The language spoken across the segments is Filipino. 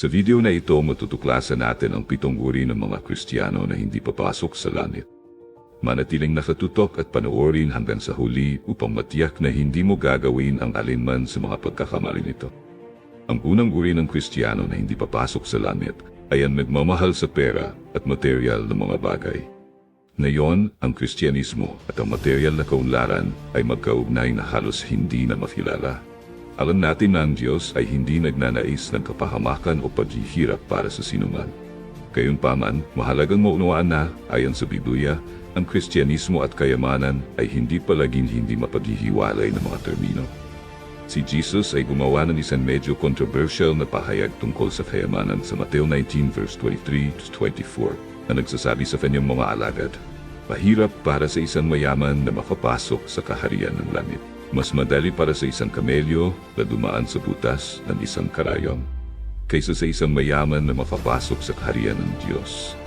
Sa video na ito, matutuklasan natin ang pitong uri ng mga Kristiyano na hindi papasok sa langit. Manatiling nakatutok at panoorin hanggang sa huli upang matiyak na hindi mo gagawin ang alinman sa mga pagkakamali nito. Ang unang uri ng Kristiyano na hindi papasok sa langit ay ang nagmamahal sa pera at material na mga bagay. Ngayon, ang Kristyanismo at ang material na kaunlaran ay magkaugnay na halos hindi na makilala. Alam natin na ang Diyos ay hindi nagnanais ng kapahamakan o paghihirap para sa sinuman. Gayunpaman, mahalagang maunawaan na, ayon sa Biblia, ang Kristyanismo at kayamanan ay hindi palaging hindi mapaghihiwalay ng mga termino. Si Jesus ay gumawa ng isang medyo controversial na pahayag tungkol sa kayamanan sa Mateo 19 verse 23 to 24 na nagsasabi sa kanyang mga alagad, Mahirap para sa isang mayaman na makapasok sa kaharian ng langit. Mas madali para sa isang kamelyo na dumaan sa butas ng isang karayom kaysa sa isang mayaman na makapasok sa kaharian ng Diyos.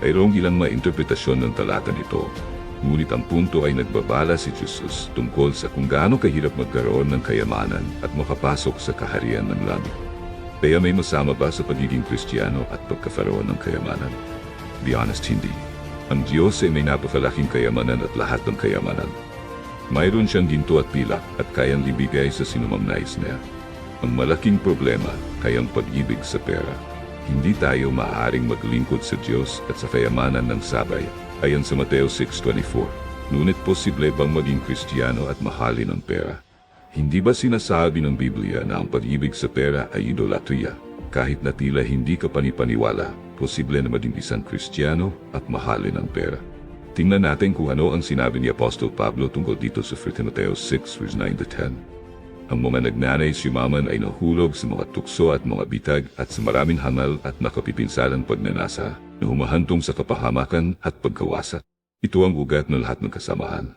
Mayroong ilang mainterpretasyon ng talata nito, ngunit ang punto ay nagbabala si Jesus tungkol sa kung gaano kahirap magkaroon ng kayamanan at makapasok sa kaharian ng langit. Kaya may masama ba sa pagiging Kristiyano at pagkakaroon ng kayamanan? Be honest, hindi. Ang Diyos ay may napakalaking kayamanan at lahat ng kayamanan. Mayroon siyang ginto at pilak at kayang libigay sa sinumang nais niya. Ang malaking problema ay ang pag-ibig sa pera. Hindi tayo maaaring maglingkod sa Diyos at sa kayamanan ng sabay, ayon sa Mateo 6.24. Ngunit posible bang maging Kristiyano at mahalin ang pera? Hindi ba sinasabi ng Biblia na ang pag-ibig sa pera ay idolatria? Kahit na tila hindi ka panipaniwala, posible na maging isang Kristiyano at mahalin ang pera. Tingnan natin kung ano ang sinabi ni Apostol Pablo tungkol dito sa 1 Timoteo 6 verse 9 to 10. Ang mga nagnanay siumaman ay nahulog sa mga tukso at mga bitag at sa maraming hangal at nakapipinsalang pagnanasa na humahantong sa kapahamakan at pagkawasat. Ito ang ugat ng lahat ng kasamahan.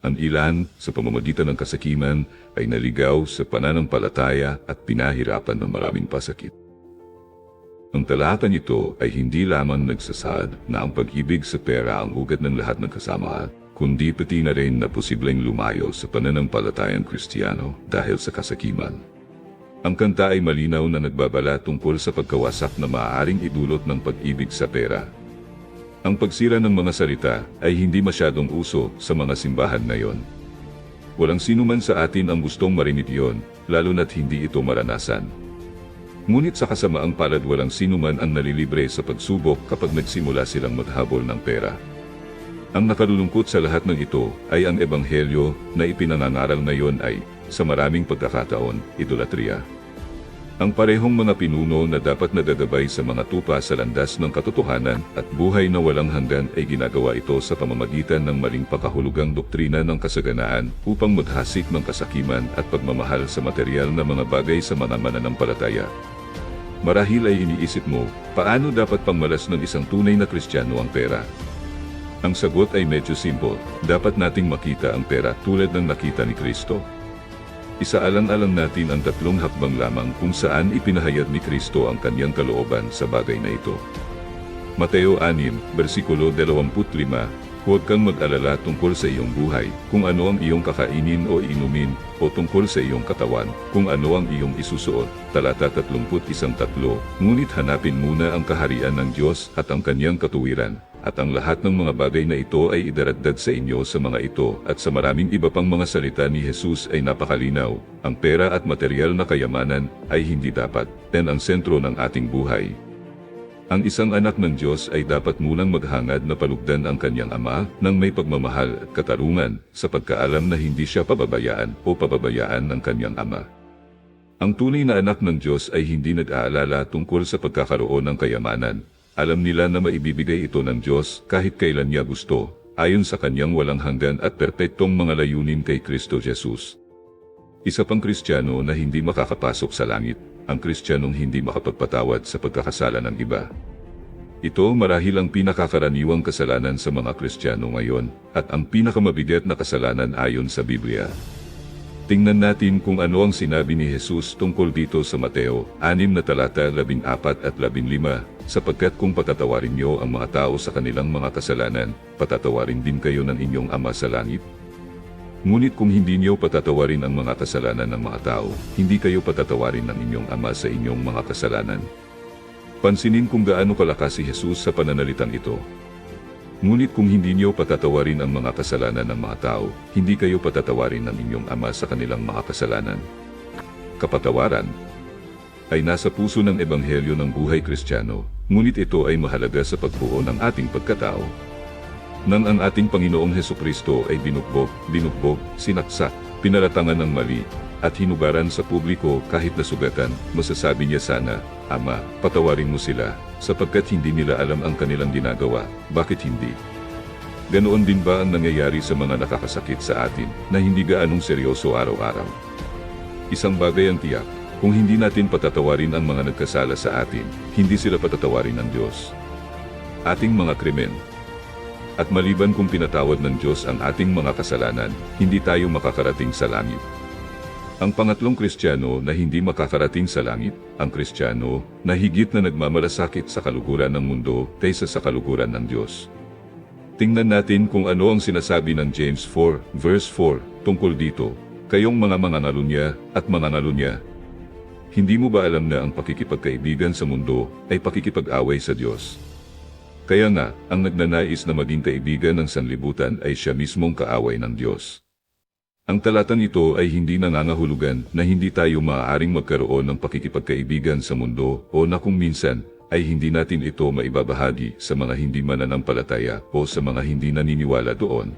Ang ilan, sa pamamagitan ng kasakiman, ay naligaw sa pananampalataya at pinahirapan ng maraming pasakit. Ang talata nito ay hindi lamang nagsasaad na ang pag-ibig sa pera ang ugat ng lahat ng kasamahan, kundi pati na rin na posibleng lumayo sa pananampalatayang Kristiyano dahil sa kasakiman. Ang kanta ay malinaw na nagbabala tungkol sa pagkawasak na maaaring idulot ng pag-ibig sa pera. Ang pagsira ng mga salita ay hindi masyadong uso sa mga simbahan ngayon. Walang sino man sa atin ang gustong marinig iyon, lalo na't hindi ito maranasan. Ngunit sa kasamaang palad walang sino man ang nalilibre sa pagsubok kapag nagsimula silang maghabol ng pera. Ang nakalulungkot sa lahat ng ito ay ang ebanghelyo na ipinangangaral ngayon ay, sa maraming pagkakataon, idolatria. Ang parehong mga pinuno na dapat nadagabay sa mga tupa sa landas ng katotohanan at buhay na walang hanggan ay ginagawa ito sa pamamagitan ng maling pakahulugang doktrina ng kasaganaan upang maghasik ng kasakiman at pagmamahal sa material na mga bagay sa mga mananampalataya. Marahil ay iniisip mo, paano dapat pangmalas ng isang tunay na Kristiyano ang pera? Ang sagot ay medyo simple, dapat nating makita ang pera tulad ng nakita ni Kristo. Isaalang-alang natin ang tatlong hakbang lamang kung saan ipinahayag ni Kristo ang kanyang kalooban sa bagay na ito. Mateo 6, versikulo 25, Huwag kang mag-alala tungkol sa iyong buhay, kung ano ang iyong kakainin o inumin, o tungkol sa iyong katawan, kung ano ang iyong isusuot. Talata 31.3 Ngunit hanapin muna ang kaharian ng Diyos at ang kanyang katuwiran, at ang lahat ng mga bagay na ito ay idaradad sa inyo sa mga ito at sa maraming iba pang mga salita ni Jesus ay napakalinaw. Ang pera at material na kayamanan ay hindi dapat, ten ang sentro ng ating buhay. Ang isang anak ng Diyos ay dapat munang maghangad na palugdan ang kanyang ama ng may pagmamahal at katarungan sa pagkaalam na hindi siya pababayaan o pababayaan ng kanyang ama. Ang tunay na anak ng Diyos ay hindi nag-aalala tungkol sa pagkakaroon ng kayamanan. Alam nila na maibibigay ito ng Diyos kahit kailan niya gusto, ayon sa kanyang walang hanggan at perpektong mga layunin kay Kristo Jesus. Isa pang Kristiyano na hindi makakapasok sa langit, ang Kristiyanong hindi makapagpatawad sa pagkakasala ng iba. Ito marahil ang pinakakaraniwang kasalanan sa mga Kristiyano ngayon at ang pinakamabigat na kasalanan ayon sa Biblia. Tingnan natin kung ano ang sinabi ni Jesus tungkol dito sa Mateo 6 na talata 14 at 15, sapagkat kung patatawarin niyo ang mga tao sa kanilang mga kasalanan, patatawarin din kayo ng inyong Ama sa langit. Ngunit kung hindi niyo patatawarin ang mga kasalanan ng mga tao, hindi kayo patatawarin ng inyong Ama sa inyong mga kasalanan. Pansinin kung gaano kalakas si Jesus sa pananalitang ito. Ngunit kung hindi niyo patatawarin ang mga kasalanan ng mga tao, hindi kayo patatawarin ng inyong Ama sa kanilang mga kasalanan. Kapatawaran ay nasa puso ng Ebanghelyo ng buhay Kristiyano, ngunit ito ay mahalaga sa pagbuo ng ating pagkatao. Nang ang ating Panginoong Heso Kristo ay binugbog, binugbog, sinaksak, pinaratangan ng mali, at hinubaran sa publiko kahit nasugatan, masasabi niya sana, Ama, patawarin mo sila, sapagkat hindi nila alam ang kanilang ginagawa, bakit hindi? Ganoon din ba ang nangyayari sa mga nakakasakit sa atin na hindi gaanong seryoso araw-araw? Isang bagay ang tiyak, kung hindi natin patatawarin ang mga nagkasala sa atin, hindi sila patatawarin ng Diyos. Ating mga krimen, at maliban kung pinatawad ng Diyos ang ating mga kasalanan, hindi tayo makakarating sa langit. Ang pangatlong Kristiyano na hindi makakarating sa langit, ang Kristiyano na higit na nagmamalasakit sa kaluguran ng mundo kaysa sa kaluguran ng Diyos. Tingnan natin kung ano ang sinasabi ng James 4, verse 4, tungkol dito, kayong mga mangangalunya at mangangalunya. Hindi mo ba alam na ang pakikipagkaibigan sa mundo ay pakikipag-away sa Diyos? Kaya nga, ang nagnanais na maging kaibigan ng sanlibutan ay siya mismong kaaway ng Diyos. Ang talatang ito ay hindi nangangahulugan na hindi tayo maaaring magkaroon ng pakikipagkaibigan sa mundo o na kung minsan ay hindi natin ito maibabahagi sa mga hindi mananampalataya o sa mga hindi naniniwala doon.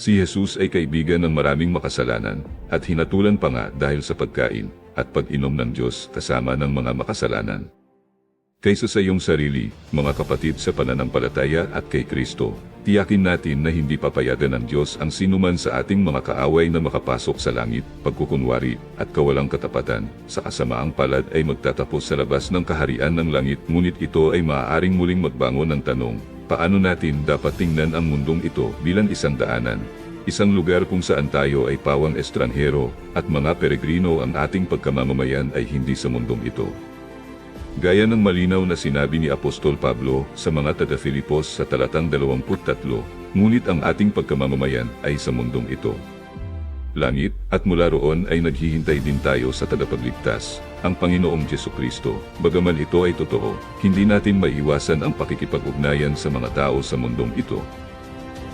Si Jesus ay kaibigan ng maraming makasalanan at hinatulan pa nga dahil sa pagkain at pag-inom ng Diyos kasama ng mga makasalanan kaysa sa iyong sarili, mga kapatid sa pananampalataya at kay Kristo. Tiyakin natin na hindi papayagan ng Diyos ang sinuman sa ating mga kaaway na makapasok sa langit, pagkukunwari, at kawalang katapatan, sa kasamaang palad ay magtatapos sa labas ng kaharian ng langit ngunit ito ay maaaring muling magbangon ng tanong, paano natin dapat tingnan ang mundong ito bilang isang daanan? Isang lugar kung saan tayo ay pawang estranghero at mga peregrino ang ating pagkamamamayan ay hindi sa mundong ito. Gaya ng malinaw na sinabi ni Apostol Pablo sa mga taga-Filipos sa talatang 23, ngunit ang ating pagkamamamayan ay sa mundong ito. Langit, at mula roon ay naghihintay din tayo sa tagapagligtas, ang Panginoong Jesu Kristo. Bagaman ito ay totoo, hindi natin maiwasan ang pakikipag-ugnayan sa mga tao sa mundong ito.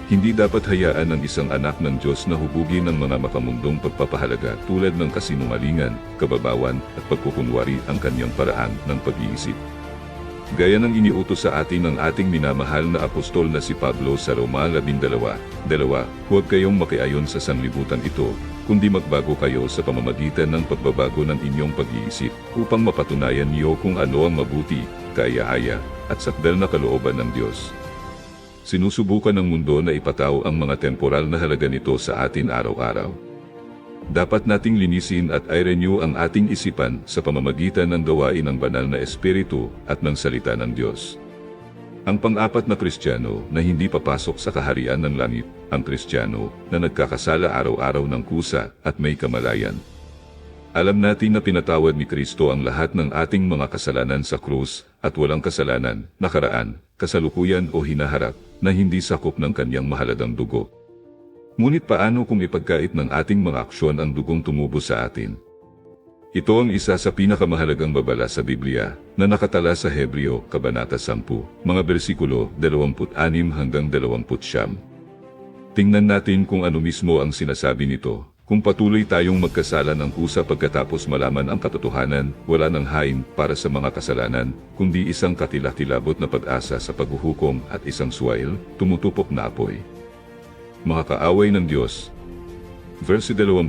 Hindi dapat hayaan ng isang anak ng Diyos na hubugin ng mga makamundong pagpapahalaga tulad ng kasinungalingan, kababawan at pagkukunwari ang kanyang paraan ng pag-iisip. Gaya ng iniutos sa atin ng ating minamahal na apostol na si Pablo sa Roma 12, dalawa, huwag kayong makiayon sa sanlibutan ito, kundi magbago kayo sa pamamagitan ng pagbabago ng inyong pag-iisip upang mapatunayan niyo kung ano ang mabuti, kaya-aya, at sakdal na kalooban ng Diyos. Sinusubukan ng mundo na ipataw ang mga temporal na halaga nito sa atin araw-araw. Dapat nating linisin at i-renew ang ating isipan sa pamamagitan ng gawain ng banal na espiritu at ng salita ng Diyos. Ang pang-apat na Kristiyano na hindi papasok sa kaharian ng langit, ang Kristiyano na nagkakasala araw-araw ng kusa at may kamalayan. Alam natin na pinatawad ni Kristo ang lahat ng ating mga kasalanan sa krus at walang kasalanan, nakaraan, kasalukuyan o hinaharap na hindi sakop ng kanyang mahalagang dugo. Ngunit paano kung ipagkait ng ating mga aksyon ang dugong tumubo sa atin? Ito ang isa sa pinakamahalagang babala sa Biblia na nakatala sa Hebreo, Kabanata 10, mga bersikulo 26 hanggang 29. Tingnan natin kung ano mismo ang sinasabi nito. Kung patuloy tayong magkasala ng kusa pagkatapos malaman ang katotohanan, wala ng hain para sa mga kasalanan, kundi isang katila-tilabot na pag-asa sa paghuhukom at isang suwail, tumutupok na apoy. Mga ng Diyos. Verse 20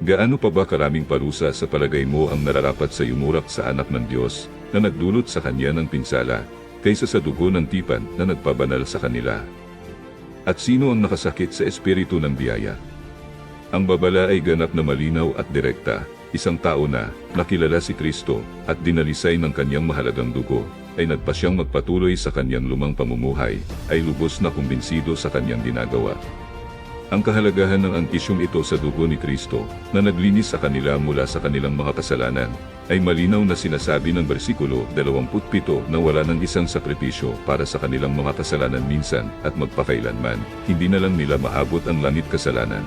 Gaano pa ba karaming parusa sa palagay mo ang nararapat sa yumurak sa anak ng Diyos na nagdulot sa kanya ng pinsala, kaysa sa dugo ng tipan na nagpabanal sa kanila? At sino ang nakasakit sa espiritu ng biyaya? Ang babala ay ganap na malinaw at direkta, isang tao na, nakilala si Kristo, at dinalisay ng kanyang mahalagang dugo, ay nagpasyang magpatuloy sa kanyang lumang pamumuhay, ay lubos na kumbinsido sa kanyang ginagawa. Ang kahalagahan ng angkisyong ito sa dugo ni Kristo, na naglinis sa kanila mula sa kanilang mga kasalanan, ay malinaw na sinasabi ng bersikulo 27 na wala ng isang sakripisyo para sa kanilang mga kasalanan minsan at magpakailanman, hindi na lang nila maabot ang langit kasalanan.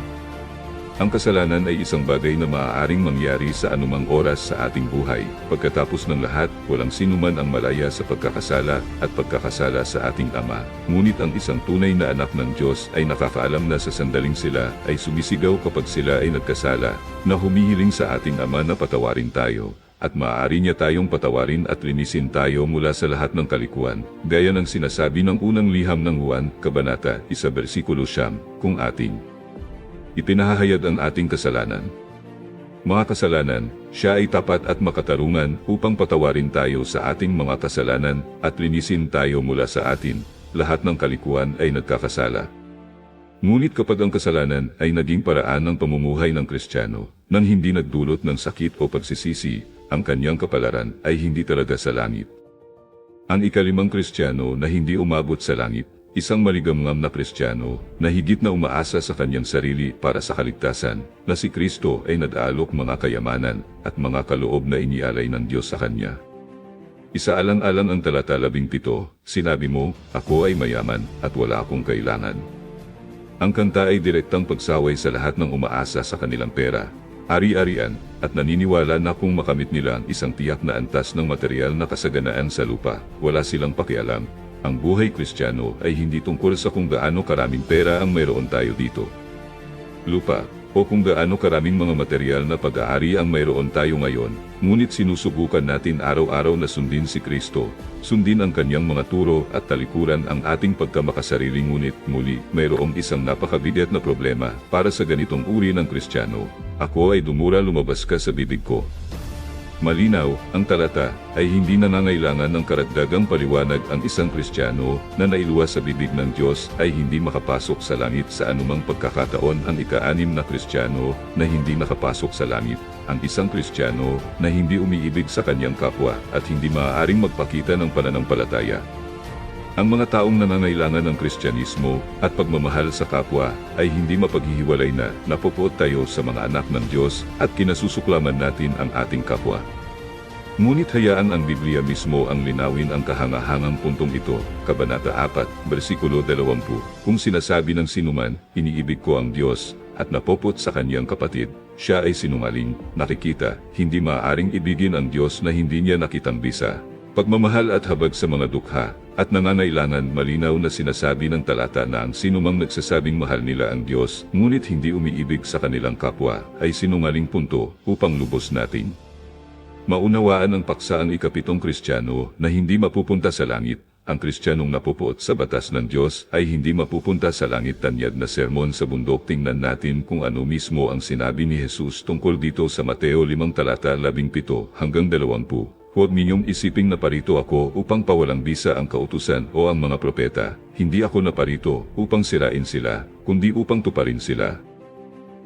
Ang kasalanan ay isang bagay na maaaring mangyari sa anumang oras sa ating buhay. Pagkatapos ng lahat, walang sinuman ang malaya sa pagkakasala at pagkakasala sa ating Ama. Ngunit ang isang tunay na anak ng Diyos ay nakakaalam na sa sandaling sila ay sumisigaw kapag sila ay nagkasala, na humihiling sa ating Ama na patawarin tayo at maaari niya tayong patawarin at linisin tayo mula sa lahat ng kalikuan, gaya ng sinasabi ng unang liham ng Juan, Kabanata, 1 versikulo siyam, kung ating ipinahahayag ang ating kasalanan. Mga kasalanan, siya ay tapat at makatarungan upang patawarin tayo sa ating mga kasalanan at linisin tayo mula sa atin. Lahat ng kalikuan ay nagkakasala. Ngunit kapag ang kasalanan ay naging paraan ng pamumuhay ng Kristiyano, nang hindi nagdulot ng sakit o pagsisisi, ang kanyang kapalaran ay hindi talaga sa langit. Ang ikalimang Kristiyano na hindi umabot sa langit, isang maligamngam na Kristiyano na higit na umaasa sa kanyang sarili para sa kaligtasan, na si Kristo ay nadaalok mga kayamanan at mga kaloob na inialay ng Diyos sa kanya. Isaalang-alang ang talata labing pito, sinabi mo, ako ay mayaman at wala akong kailangan. Ang kanta ay direktang pagsaway sa lahat ng umaasa sa kanilang pera, ari-arian, at naniniwala na kung makamit nila ang isang tiyak na antas ng material na kasaganaan sa lupa, wala silang pakialam. Ang buhay kristyano ay hindi tungkol sa kung gaano karaming pera ang mayroon tayo dito. Lupa, o kung gaano karaming mga material na pag-aari ang mayroon tayo ngayon, ngunit sinusubukan natin araw-araw na sundin si Kristo, sundin ang kanyang mga turo at talikuran ang ating pagkamakasarili ngunit muli, mayroong isang napakabigat na problema para sa ganitong uri ng Kristiyano. Ako ay dumura lumabas ka sa bibig ko. Malinaw, ang talata ay hindi nangangailangan ng karagdagang paliwanag ang isang Kristiyano na nailuwas sa bibig ng Diyos ay hindi makapasok sa langit sa anumang pagkakataon ang ika-anim na Kristiyano na hindi nakapasok sa langit, ang isang Kristiyano na hindi umiibig sa kanyang kapwa at hindi maaaring magpakita ng pananampalataya. Ang mga taong nangangailangan ng Kristyanismo at pagmamahal sa kapwa ay hindi mapaghihiwalay na napupuot tayo sa mga anak ng Diyos at kinasusuklaman natin ang ating kapwa. Ngunit hayaan ang Biblia mismo ang linawin ang kahangahangang puntong ito, Kabanata 4, versikulo 20, kung sinasabi ng sinuman, iniibig ko ang Diyos, at napopot sa kanyang kapatid, siya ay sinungaling, nakikita, hindi maaaring ibigin ang Diyos na hindi niya nakitang bisa. Pagmamahal at habag sa mga dukha, at nangangailangan malinaw na sinasabi ng talata na ang sinumang nagsasabing mahal nila ang Diyos, ngunit hindi umiibig sa kanilang kapwa, ay sinungaling punto upang lubos natin. Maunawaan ng paksa ang ikapitong Kristiyano na hindi mapupunta sa langit. Ang Kristiyanong napupuot sa batas ng Diyos ay hindi mapupunta sa langit tanyag na sermon sa bundok. Tingnan natin kung ano mismo ang sinabi ni Jesus tungkol dito sa Mateo 5 talata 17 hanggang 20. Huwag ninyong isiping na parito ako upang pawalang bisa ang kautusan o ang mga propeta. Hindi ako naparito upang sirain sila, kundi upang tuparin sila.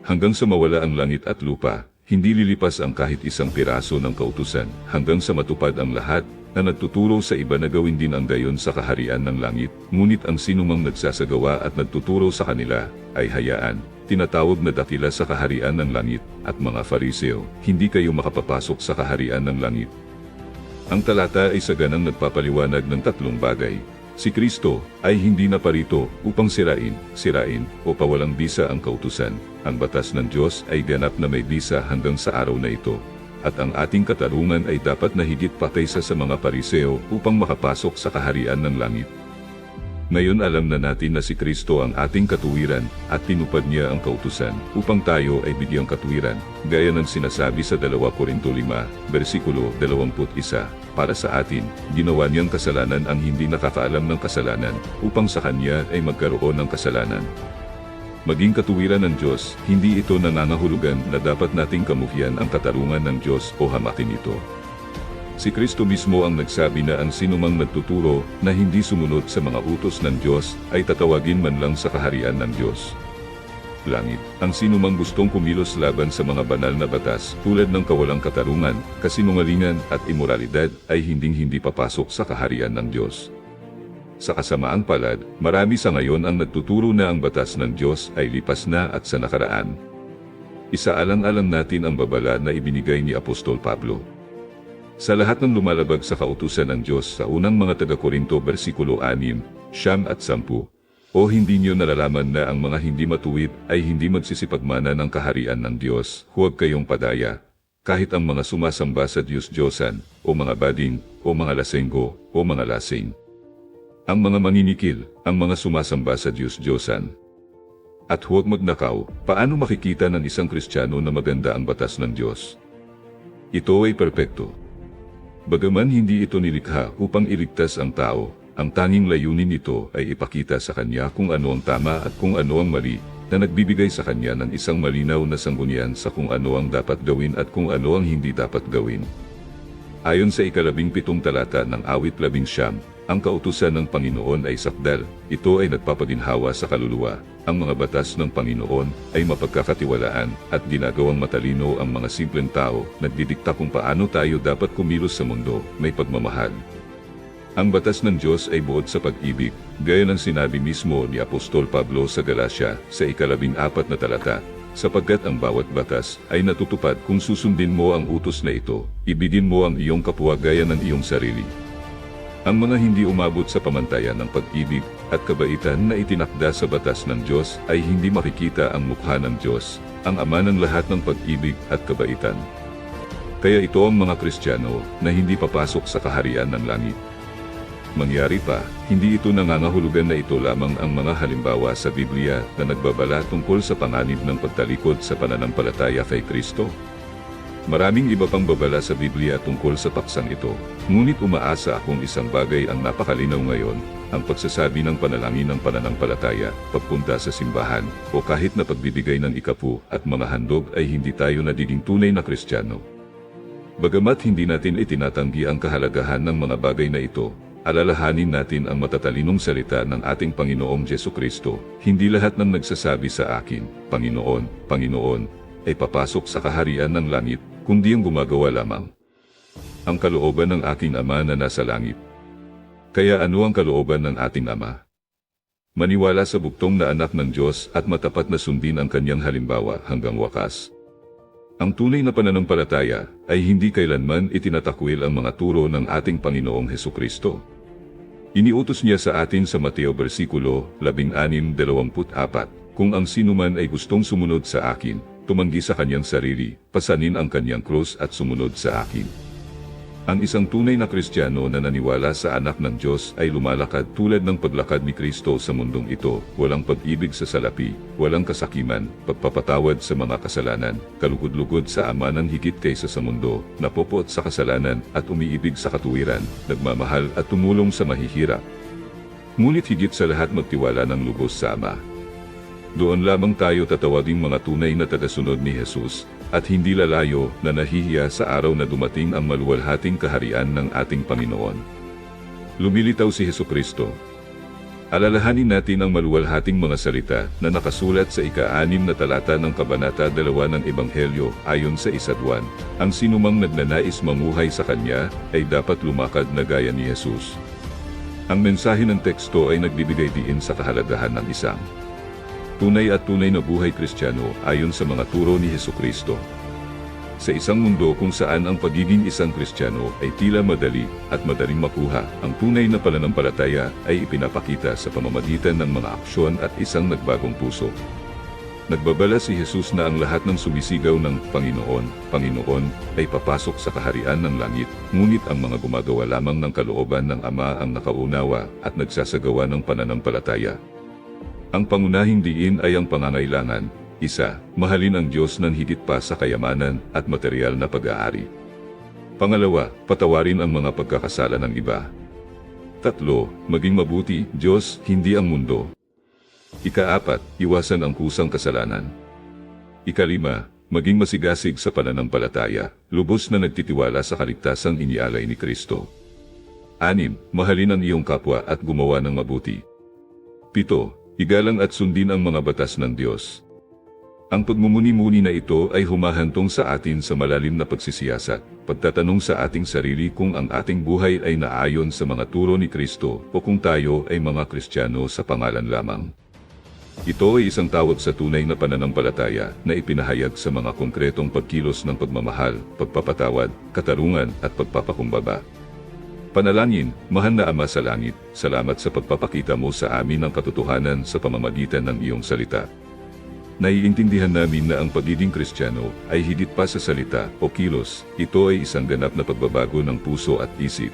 Hanggang sa mawala ang langit at lupa, hindi lilipas ang kahit isang piraso ng kautusan hanggang sa matupad ang lahat na nagtuturo sa iba na gawin din ang gayon sa kaharian ng langit. Ngunit ang sinumang nagsasagawa at nagtuturo sa kanila ay hayaan. Tinatawag na dakila sa kaharian ng langit at mga fariseo, hindi kayo makapapasok sa kaharian ng langit. Ang talata ay saganang nagpapaliwanag ng tatlong bagay. Si Kristo ay hindi naparito upang sirain, sirain o pawalang bisa ang kautusan. Ang batas ng Diyos ay ganap na may bisa hanggang sa araw na ito. At ang ating katarungan ay dapat na higit pa kaysa sa mga pariseo upang makapasok sa kaharian ng langit. Ngayon alam na natin na si Kristo ang ating katuwiran at tinupad niya ang kautusan upang tayo ay bigyang katuwiran, gaya ng sinasabi sa 2 Korinto 5, versikulo 21. Para sa atin, ginawa niyang kasalanan ang hindi nakakaalam ng kasalanan upang sa kanya ay magkaroon ng kasalanan. Maging katuwiran ng Diyos, hindi ito nangangahulugan na dapat nating kamuhian ang katarungan ng Diyos o hamakin ito. Si Kristo mismo ang nagsabi na ang sinumang nagtuturo na hindi sumunod sa mga utos ng Diyos ay tatawagin man lang sa kaharian ng Diyos. Langit, ang sinumang gustong kumilos laban sa mga banal na batas tulad ng kawalang katarungan, kasinungalingan at imoralidad ay hinding-hindi papasok sa kaharian ng Diyos. Sa kasamaang palad, marami sa ngayon ang nagtuturo na ang batas ng Diyos ay lipas na at sa nakaraan. Isaalang-alang natin ang babala na ibinigay ni Apostol Pablo. Sa lahat ng lumalabag sa kautusan ng Diyos sa unang mga taga-Korinto versikulo 6, siyam at 10, o hindi niyo nalalaman na ang mga hindi matuwid ay hindi magsisipagmana ng kaharian ng Diyos, huwag kayong padaya, kahit ang mga sumasamba sa Diyos-Diyosan, o mga bading, o mga lasenggo, o mga lasing. Ang mga manginikil, ang mga sumasamba sa Diyos-Diyosan. At huwag magnakaw, paano makikita ng isang Kristiyano na maganda ang batas ng Diyos? Ito ay perpekto. Bagaman hindi ito nilikha upang iligtas ang tao, ang tanging layunin nito ay ipakita sa kanya kung ano ang tama at kung ano ang mali, na nagbibigay sa kanya ng isang malinaw na sanggunian sa kung ano ang dapat gawin at kung ano ang hindi dapat gawin. Ayon sa ikalabing pitong talata ng awit labing siyam, ang kautusan ng Panginoon ay sakdal, ito ay nagpapaginhawa sa kaluluwa. Ang mga batas ng Panginoon ay mapagkakatiwalaan at ginagawang matalino ang mga simpleng tao, nagdidikta kung paano tayo dapat kumilos sa mundo, may pagmamahal. Ang batas ng Diyos ay buod sa pag-ibig, gaya ng sinabi mismo ni Apostol Pablo sa Galacia sa ikalabing apat na talata, sapagkat ang bawat batas ay natutupad kung susundin mo ang utos na ito, ibigin mo ang iyong kapwa gaya ng iyong sarili. Ang mga hindi umabot sa pamantayan ng pag-ibig at kabaitan na itinakda sa batas ng Diyos ay hindi makikita ang mukha ng Diyos, ang ama ng lahat ng pag-ibig at kabaitan. Kaya ito ang mga Kristiyano na hindi papasok sa kaharian ng langit. Mangyari pa, hindi ito nangangahulugan na ito lamang ang mga halimbawa sa Biblia na nagbabala tungkol sa panganib ng pagtalikod sa pananampalataya kay Kristo. Maraming iba pang babala sa Biblia tungkol sa paksang ito, ngunit umaasa akong isang bagay ang napakalinaw ngayon, ang pagsasabi ng panalangin ng pananampalataya, pagpunta sa simbahan, o kahit na pagbibigay ng ikapu at mga handog ay hindi tayo nagiging tunay na Kristiyano. Bagamat hindi natin itinatanggi ang kahalagahan ng mga bagay na ito, alalahanin natin ang matatalinong salita ng ating Panginoong Jesu Kristo. Hindi lahat ng nagsasabi sa akin, Panginoon, Panginoon, ay papasok sa kaharian ng langit, kundi ang gumagawa lamang. Ang kalooban ng aking Ama na nasa langit. Kaya ano ang kalooban ng ating Ama? Maniwala sa buktong na anak ng Diyos at matapat na sundin ang kanyang halimbawa hanggang wakas. Ang tunay na pananampalataya ay hindi kailanman itinatakwil ang mga turo ng ating Panginoong Heso Kristo. Iniutos niya sa atin sa Mateo versikulo 16:24, kung ang sinuman ay gustong sumunod sa akin, tumanggi sa kanyang sarili, pasanin ang kanyang krus at sumunod sa akin. Ang isang tunay na Kristiyano na naniwala sa anak ng Diyos ay lumalakad tulad ng paglakad ni Kristo sa mundong ito, walang pag-ibig sa salapi, walang kasakiman, pagpapatawad sa mga kasalanan, kalugod-lugod sa ama ng higit kaysa sa mundo, napopot sa kasalanan at umiibig sa katuwiran, nagmamahal at tumulong sa mahihirap. Ngunit higit sa lahat magtiwala ng lubos sa Ama. Doon lamang tayo tatawaging mga tunay na tagasunod ni Jesus, at hindi lalayo na nahihiya sa araw na dumating ang maluwalhating kaharian ng ating Panginoon. Lumilitaw si Heso Kristo. Alalahanin natin ang maluwalhating mga salita na nakasulat sa ika-anim na talata ng Kabanata 2 ng Ebanghelyo ayon sa Isadwan. Ang sinumang nagnanais mamuhay sa Kanya ay dapat lumakad na gaya ni Jesus. Ang mensahe ng teksto ay nagbibigay diin sa kahalagahan ng isang tunay at tunay na buhay kristyano ayon sa mga turo ni Heso Kristo. Sa isang mundo kung saan ang pagiging isang kristyano ay tila madali at madaling makuha, ang tunay na pananampalataya ay ipinapakita sa pamamagitan ng mga aksyon at isang nagbagong puso. Nagbabala si Jesus na ang lahat ng sumisigaw ng Panginoon, Panginoon, ay papasok sa kaharian ng langit, ngunit ang mga gumagawa lamang ng kalooban ng Ama ang nakaunawa at nagsasagawa ng pananampalataya. Ang pangunahing diin ay ang pangangailangan. Isa, mahalin ang Diyos ng higit pa sa kayamanan at material na pag-aari. Pangalawa, patawarin ang mga pagkakasala ng iba. Tatlo, maging mabuti, Diyos, hindi ang mundo. Ikaapat, iwasan ang kusang kasalanan. Ikalima, maging masigasig sa pananampalataya, lubos na nagtitiwala sa kaligtasang inialay ni Kristo. Anim, mahalin ang iyong kapwa at gumawa ng mabuti. Pito, Igalang at sundin ang mga batas ng Diyos. Ang pagmumuni-muni na ito ay humahantong sa atin sa malalim na pagsisiyasat, pagtatanong sa ating sarili kung ang ating buhay ay naayon sa mga turo ni Kristo o kung tayo ay mga Kristiyano sa pangalan lamang. Ito ay isang tawag sa tunay na pananampalataya na ipinahayag sa mga konkretong pagkilos ng pagmamahal, pagpapatawad, katarungan at pagpapakumbaba. Panalangin, mahal na Ama sa langit, salamat sa pagpapakita mo sa amin ng katotohanan sa pamamagitan ng iyong salita. Naiintindihan namin na ang pagiging Kristiyano ay higit pa sa salita o kilos, ito ay isang ganap na pagbabago ng puso at isip.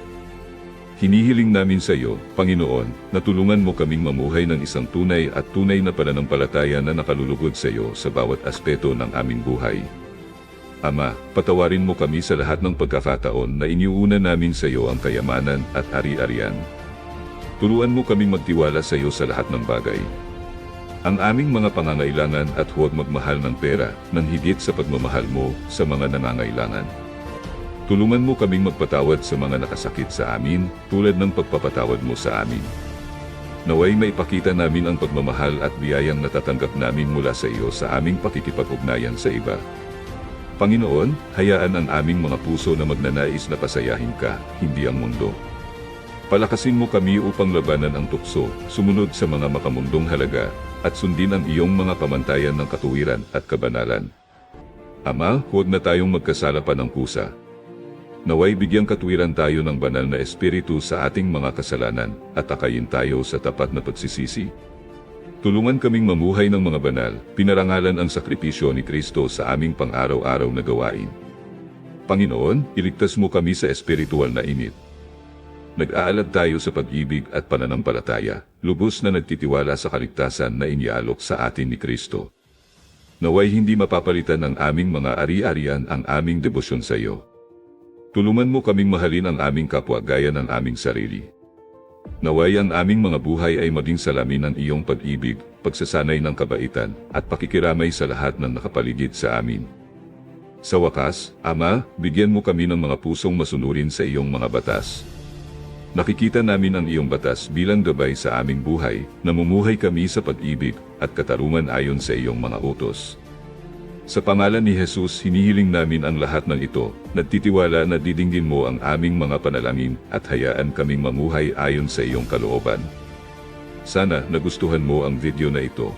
Hinihiling namin sa iyo, Panginoon, na tulungan mo kaming mamuhay ng isang tunay at tunay na pananampalataya na nakalulugod sa iyo sa bawat aspeto ng aming buhay. Ama, patawarin mo kami sa lahat ng pagkakataon na iniuuna namin sa iyo ang kayamanan at ari-arian. Turuan mo kaming magtiwala sa iyo sa lahat ng bagay. Ang aming mga pangangailangan at huwag magmahal ng pera nang higit sa pagmamahal mo sa mga nangangailangan. Tulungan mo kaming magpatawad sa mga nakasakit sa amin tulad ng pagpapatawad mo sa amin. Naway maipakita namin ang pagmamahal at biyayang natatanggap namin mula sa iyo sa aming pakikipag-ugnayan sa iba. Panginoon, hayaan ang aming mga puso na magnanais na pasayahin ka, hindi ang mundo. Palakasin mo kami upang labanan ang tukso, sumunod sa mga makamundong halaga, at sundin ang iyong mga pamantayan ng katuwiran at kabanalan. Ama, huwag na tayong magkasala pa ng kusa. Naway bigyang katuwiran tayo ng banal na espiritu sa ating mga kasalanan at akayin tayo sa tapat na pagsisisi. Tulungan kaming mamuhay ng mga banal, pinarangalan ang sakripisyo ni Kristo sa aming pang-araw-araw na gawain. Panginoon, iligtas mo kami sa espiritual na init. Nag-aalad tayo sa pag-ibig at pananampalataya, lubos na nagtitiwala sa kaligtasan na inialok sa atin ni Kristo. Naway hindi mapapalitan ng aming mga ari-arian ang aming debosyon sa iyo. Tulungan mo kaming mahalin ang aming kapwa gaya ng aming sarili. Naway ang aming mga buhay ay maging salamin ng iyong pag-ibig, pagsasanay ng kabaitan, at pakikiramay sa lahat ng nakapaligid sa amin. Sa wakas, Ama, bigyan mo kami ng mga pusong masunurin sa iyong mga batas. Nakikita namin ang iyong batas bilang gabay sa aming buhay, namumuhay kami sa pag-ibig at katarungan ayon sa iyong mga utos. Sa pangalan ni Jesus, hinihiling namin ang lahat ng ito, nagtitiwala na didinggin mo ang aming mga panalangin at hayaan kaming mamuhay ayon sa iyong kalooban. Sana nagustuhan mo ang video na ito.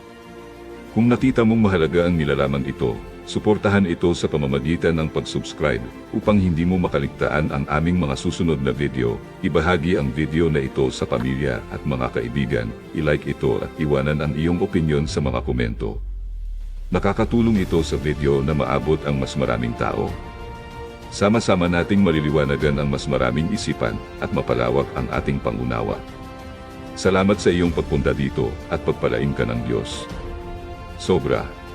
Kung nakita mong mahalaga ang nilalaman ito, suportahan ito sa pamamagitan ng pag-subscribe upang hindi mo makaligtaan ang aming mga susunod na video. Ibahagi ang video na ito sa pamilya at mga kaibigan, ilike ito at iwanan ang iyong opinion sa mga komento. Nakakatulong ito sa video na maabot ang mas maraming tao. Sama-sama nating maliliwanagan ang mas maraming isipan at mapalawak ang ating pangunawa. Salamat sa iyong pagpunta dito at pagpalain ka ng Diyos. Sobra.